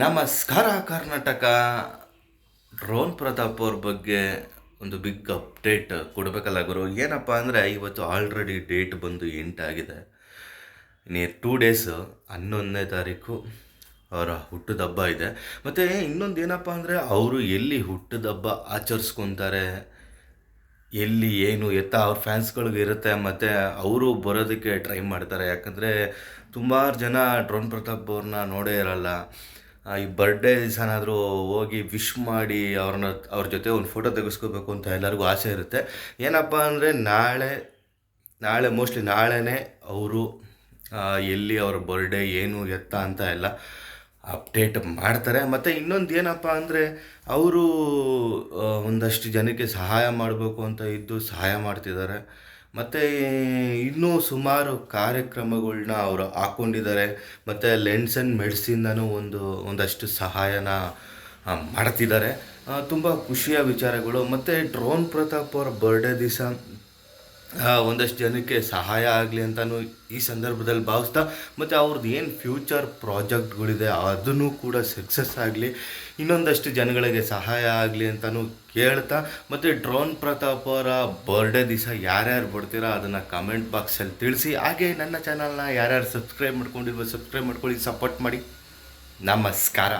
ನಮಸ್ಕಾರ ಕರ್ನಾಟಕ. ಡ್ರೋನ್ ಪ್ರತಾಪ್ ಅವ್ರ ಬಗ್ಗೆ ಒಂದು ಬಿಗ್ ಅಪ್ಡೇಟ್ ಕೊಡಬೇಕಲ್ಲ ಗುರು. ಏನಪ್ಪ ಅಂದರೆ ಇವತ್ತು ಆಲ್ರೆಡಿ ಡೇಟ್ ಬಂದು ಎಂಟಾಗಿದೆ ಇನ್ನು ಟೂ ಡೇಸ್ ಹನ್ನೊಂದನೇ ತಾರೀಕು ಅವರ ಹುಟ್ಟಿದ ಹಬ್ಬ ಇದೆ. ಮತ್ತು ಇನ್ನೊಂದು ಏನಪ್ಪ ಅಂದರೆ ಅವರು ಎಲ್ಲಿ ಹುಟ್ಟಿದ ಹಬ್ಬ ಆಚರಿಸ್ಕೊತಾರೆ, ಎಲ್ಲಿ ಏನು ಎತ್ತ ಅವ್ರ ಫ್ಯಾನ್ಸ್ಗಳಿಗೆ ಇರುತ್ತೆ, ಮತ್ತು ಅವರು ಬರೋದಕ್ಕೆ ಟ್ರೈ ಮಾಡ್ತಾರೆ. ಯಾಕಂದರೆ ಸುಮಾರು ಜನ ಡ್ರೋನ್ ಪ್ರತಾಪ್ ಅವ್ರನ್ನ ನೋಡೇ ಇರಲ್ಲ. ಈ ಬರ್ಡೇ ದಿವಸನಾದರೂ ಹೋಗಿ ವಿಶ್ ಮಾಡಿ ಅವ್ರನ್ನ, ಅವ್ರ ಜೊತೆ ಒಂದು ಫೋಟೋ ತೆಗೆಸ್ಕೋಬೇಕು ಅಂತ ಎಲ್ಲರಿಗೂ ಆಸೆ ಇರುತ್ತೆ. ಏನಪ್ಪ ಅಂದರೆ ನಾಳೆ ನಾಳೆ ಮೋಸ್ಟ್ಲಿ ನಾಳೆನೇ ಅವರು ಎಲ್ಲಿ ಅವ್ರ ಬರ್ಡೇ ಏನು, ಎತ್ತ ಅಂತ ಎಲ್ಲ ಅಪ್ಡೇಟ್ ಮಾಡ್ತಾರೆ. ಮತ್ತು ಇನ್ನೊಂದು ಏನಪ್ಪ ಅಂದರೆ ಅವರು ಒಂದಷ್ಟು ಜನಕ್ಕೆ ಸಹಾಯ ಮಾಡಬೇಕು ಅಂತ ಇದ್ದು ಸಹಾಯ ಮಾಡ್ತಿದ್ದಾರೆ. ಮತ್ತು ಇನ್ನೂ ಸುಮಾರು ಕಾರ್ಯಕ್ರಮಗಳನ್ನ ಅವರು ಹಾಕ್ಕೊಂಡಿದ್ದಾರೆ ಮತ್ತು ಲೆನ್ಸ್ ಆ್ಯಂಡ್ ಮೆಡಿಸಿನ್ನೂ ಒಂದು, ಒಂದಷ್ಟು ಸಹಾಯನ ಮಾಡ್ತಿದ್ದಾರೆ ತುಂಬ ಖುಷಿಯ ವಿಚಾರಗಳು. ಮತ್ತು ಡ್ರೋನ್ ಪ್ರತಾಪ್ ಅವರ ಬರ್ಡೇ ದಿವಸ ಒಂದಷ್ಟು ಜನಕ್ಕೆ ಸಹಾಯ ಆಗಲಿ ಅಂತಲೂ ಈ ಸಂದರ್ಭದಲ್ಲಿ ಭಾವಿಸ್ತಾ, ಮತ್ತು ಅವ್ರದ್ದು ಏನು ಫ್ಯೂಚರ್ ಪ್ರಾಜೆಕ್ಟ್ಗಳಿದೆ ಅದನ್ನು ಕೂಡ ಸಕ್ಸಸ್ ಆಗಲಿ, ಇನ್ನೊಂದಷ್ಟು ಜನಗಳಿಗೆ ಸಹಾಯ ಆಗಲಿ ಅಂತಲೂ ಕೇಳ್ತಾ, ಮತ್ತು ಡ್ರೋನ್ ಪ್ರತಾಪ್ ಅವರ ಬರ್ಡೇ ದಿವಸ ಯಾರ್ಯಾರು ಬರ್ತೀರಾ ಅದನ್ನು ಕಮೆಂಟ್ ಬಾಕ್ಸಲ್ಲಿ ತಿಳಿಸಿ, ಹಾಗೆ ನನ್ನ ಚಾನಲ್ನ ಯಾರ್ಯಾರು ಸಬ್ಸ್ಕ್ರೈಬ್ ಮಾಡ್ಕೊಂಡಿಲ್ವೋ ಸಬ್ಸ್ಕ್ರೈಬ್ ಮಾಡ್ಕೊಳ್ಳಿ ಸಪೋರ್ಟ್ ಮಾಡಿ. ನಮಸ್ಕಾರ.